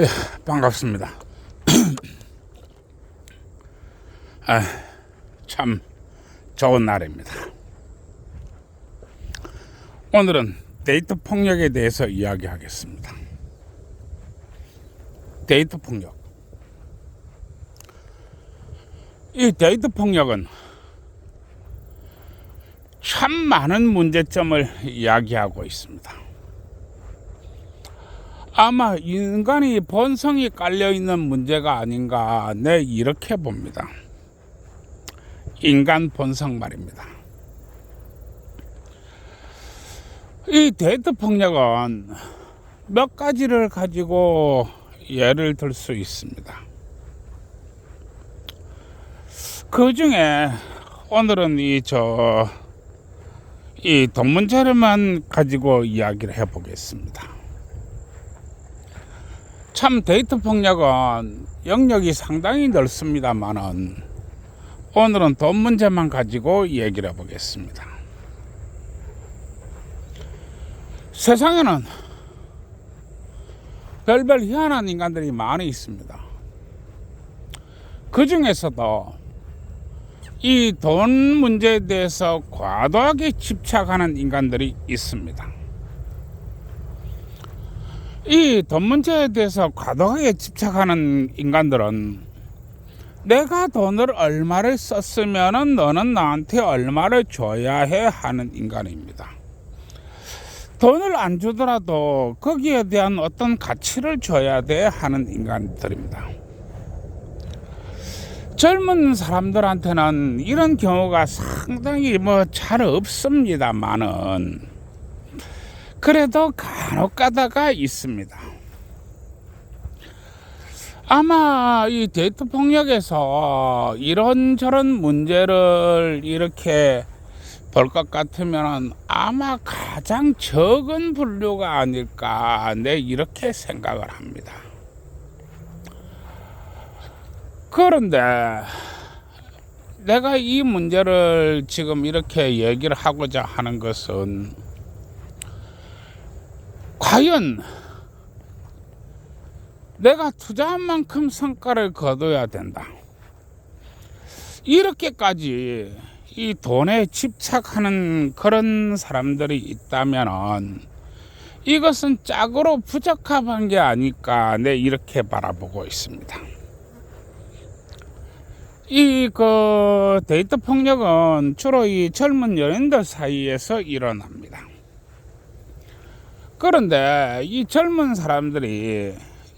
예, 반갑습니다. 아, 참 좋은 날입니다. 오늘은 데이트 폭력에 대해서 이야기하겠습니다. 데이트 폭력. 이 데이트 폭력은 참 많은 문제점을 이야기하고 있습니다. 아마 인간이 본성이 깔려 있는 문제가 아닌가 네 이렇게 봅니다. 인간 본성 말입니다. 이 데이트 폭력은 몇 가지를 가지고 예를 들 수 있습니다. 그 중에 오늘은 이 저이돈 문제를만 가지고 이야기를 해보겠습니다. 참 데이트 폭력은 영역이 상당히 넓습니다만은 오늘은 돈 문제만 가지고 얘기를 해보겠습니다. 세상에는 별별 희한한 인간들이 많이 있습니다. 그 중에서도 이 돈 문제에 대해서 과도하게 집착하는 인간들이 있습니다. 이 돈 문제에 대해서 과도하게 집착하는 인간들은 내가 돈을 얼마를 썼으면 너는 나한테 얼마를 줘야 해 하는 인간입니다. 돈을 안 주더라도 거기에 대한 어떤 가치를 줘야 돼 하는 인간들입니다. 젊은 사람들한테는 이런 경우가 상당히 뭐 잘 없습니다만은 그래도 간혹 가다가 있습니다. 아마 이 데이트 폭력에서 이런저런 문제를 이렇게 볼 것 같으면 아마 가장 적은 분류가 아닐까 내 이렇게 생각을 합니다. 그런데 내가 이 문제를 지금 이렇게 얘기를 하고자 하는 것은 과연 내가 투자한 만큼 성과를 거둬야 된다. 이렇게까지 이 돈에 집착하는 그런 사람들이 있다면 이것은 짝으로 부적합한 게 아닐까 내 이렇게 바라보고 있습니다. 이 그 데이트 폭력은 주로 이 젊은 연인들 사이에서 일어납니다. 그런데 이 젊은 사람들이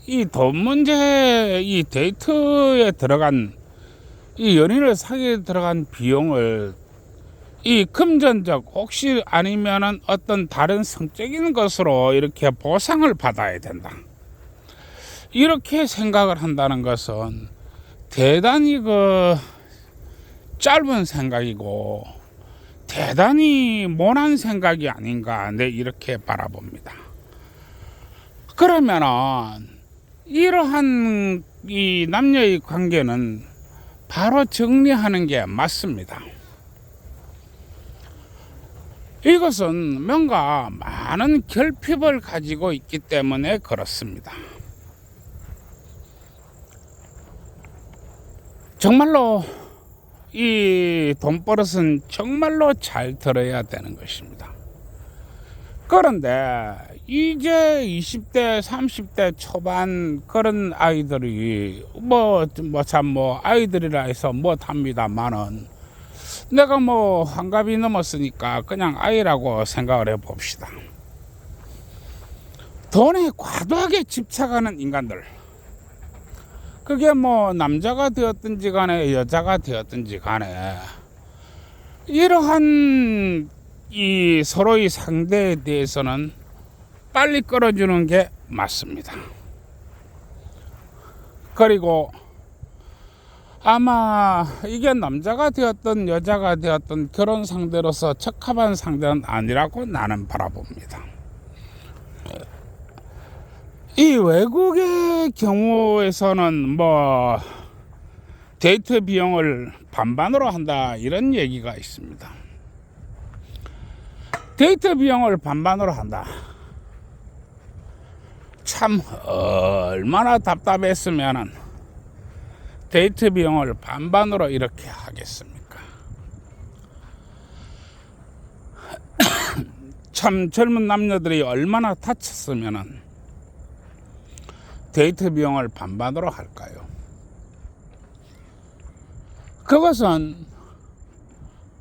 이 돈 문제, 이 데이트에 들어간 이 연인을 사기에 들어간 비용을 이 금전적 혹시 아니면은 어떤 다른 성적인 것으로 이렇게 보상을 받아야 된다. 이렇게 생각을 한다는 것은 대단히 그 짧은 생각이고 대단히 모난 생각이 아닌가 내 이렇게 바라봅니다. 그러면은 이러한 이 남녀의 관계는 바로 정리하는 게 맞습니다. 이것은 뭔가 많은 결핍을 가지고 있기 때문에 그렇습니다. 정말로 이 돈버릇은 정말로 잘 들어야 되는 것입니다. 그런데 이제 20대, 30대 초반 그런 아이들이 뭐, 뭐, 참, 뭐, 아이들이라 해서 못합니다만은 내가 뭐, 환갑이 넘었으니까 그냥 아이라고 생각을 해 봅시다. 돈에 과도하게 집착하는 인간들. 그게 뭐, 남자가 되었든지 간에 여자가 되었든지 간에 이러한 이 서로의 상대에 대해서는 빨리 끌어주는 게 맞습니다. 그리고 아마 이게 남자가 되었던 여자가 되었던 결혼 상대로서 적합한 상대는 아니라고 나는 바라봅니다. 이 외국의 경우에서는 뭐 데이트 비용을 반반으로 한다 이런 얘기가 있습니다. 데이트 비용을 반반으로 한다. 참 얼마나 답답했으면은 데이트 비용을 반반으로 이렇게 하겠습니까? 참 젊은 남녀들이 얼마나 다쳤으면은 데이트 비용을 반반으로 할까요? 그것은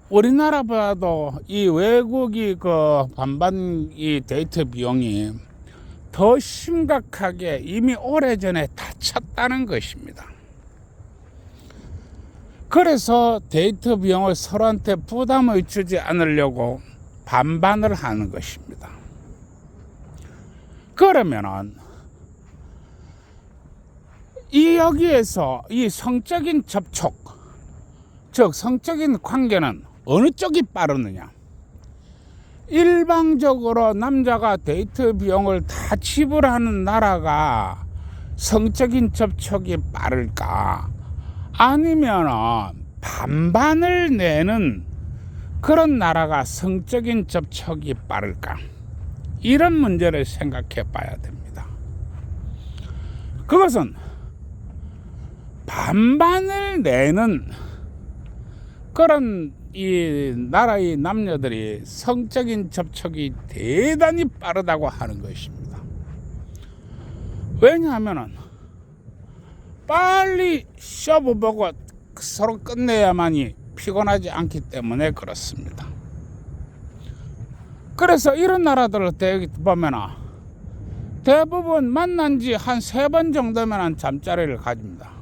우리나라보다도 이 외국이 그 반반 이 데이트 비용이 더 심각하게 이미 오래전에 다쳤다는 것입니다. 그래서 데이트 비용을 서로한테 부담을 주지 않으려고 반반을 하는 것입니다. 그러면은 이 여기에서 이 성적인 접촉, 즉 성적인 관계는 어느 쪽이 빠르느냐? 일방적으로 남자가 데이트 비용을 다 지불하는 나라가 성적인 접촉이 빠를까? 아니면은 반반을 내는 그런 나라가 성적인 접촉이 빠를까? 이런 문제를 생각해 봐야 됩니다. 그것은 반반을 내는 그런 이 나라의 남녀들이 성적인 접촉이 대단히 빠르다고 하는 것입니다. 왜냐하면은 빨리 쇼부 보고 서로 끝내야만이 피곤하지 않기 때문에 그렇습니다. 그래서 이런 나라들을 대- 보면은 대부분 만난 지 한 세 번 정도면 잠자리를 가집니다.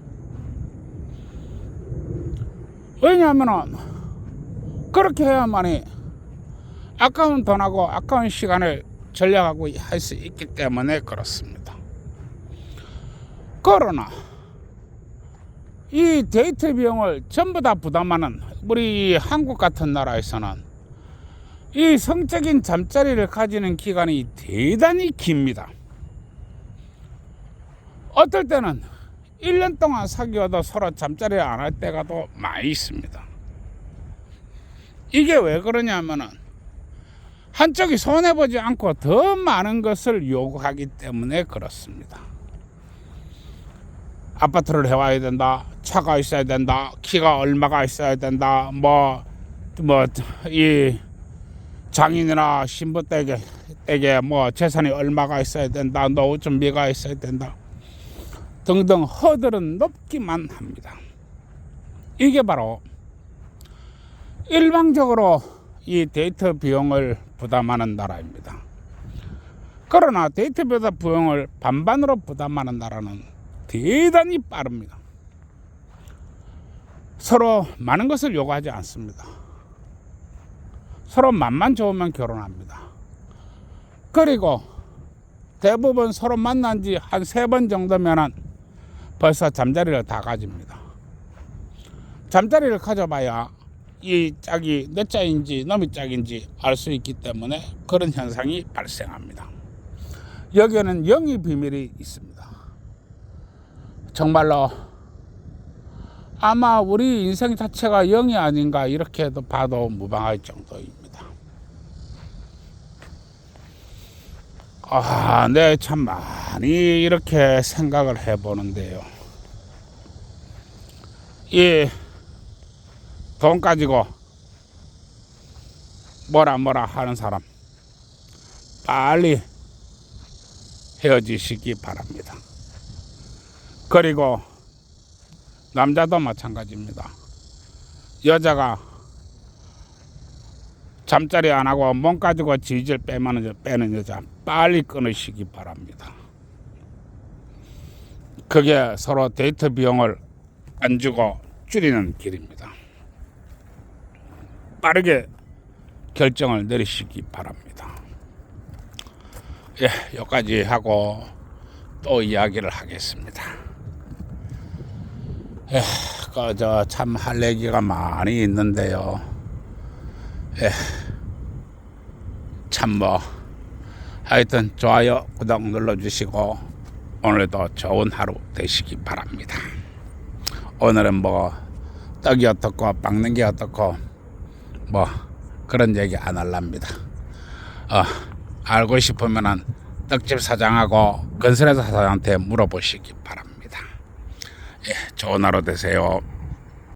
왜냐하면은 그렇게 해야만이 아까운 돈하고 아까운 시간을 전략하고 할 수 있기 때문에 그렇습니다. 그러나 이 데이트 비용을 전부 다 부담하는 우리 한국 같은 나라에서는 이 성적인 잠자리를 가지는 기간이 대단히 깁니다. 어떨 때는 1년 동안 사귀어도 서로 잠자리를 안할 때가 또 많이 있습니다. 이게 왜 그러냐면은 한쪽이 손해보지 않고 더 많은 것을 요구하기 때문에 그렇습니다. 아파트를 해와야 된다. 차가 있어야 된다. 키가 얼마가 있어야 된다. 뭐, 뭐, 이 장인이나 신부 댁에, 댁에 뭐 재산이 얼마가 있어야 된다. 노후 준비가 있어야 된다. 등등 허들은 높기만 합니다. 이게 바로 일방적으로 이 데이트 비용을 부담하는 나라입니다. 그러나 데이트 비용을 반반으로 부담하는 나라는 대단히 빠릅니다. 서로 많은 것을 요구하지 않습니다. 서로 맛만 좋으면 결혼합니다. 그리고 대부분 서로 만난 지 한 세 번 정도면은 벌써 잠자리를 다 가집니다. 잠자리를 가져봐야 이 짝이 내 짝인지 놈이 짝인지 알 수 있기 때문에 그런 현상이 발생합니다. 여기에는 영의 비밀이 있습니다. 정말로 아마 우리 인생 자체가 영이 아닌가 이렇게 해도 봐도 무방할 정도입니다. 아, 네, 참 많이 이렇게 생각을 해보는데요. 이 돈 가지고 뭐라 뭐라 하는 사람 빨리 헤어지시기 바랍니다. 그리고 남자도 마찬가지입니다. 여자가 잠자리 안 하고 몸 가지고 질질 빼는, 여- 빼는 여자 빨리 끊으시기 바랍니다. 그게 서로 데이트 비용을 안 주고 줄이는 길입니다. 빠르게 결정을 내리시기 바랍니다. 예, 여기까지 하고 또 이야기를 하겠습니다. 예, 그저 참 할 얘기가 많이 있는데요. 예, 참 뭐 하여튼 좋아요, 구독 눌러주시고 오늘도 좋은 하루 되시기 바랍니다. 오늘은 뭐 떡이 어떻고 박는 게 어떻고 뭐 그런 얘기 안 할랍니다. 어, 알고 싶으면은 떡집 사장하고 건설회사 사장한테 물어보시기 바랍니다. 예, 좋은 하루 되세요.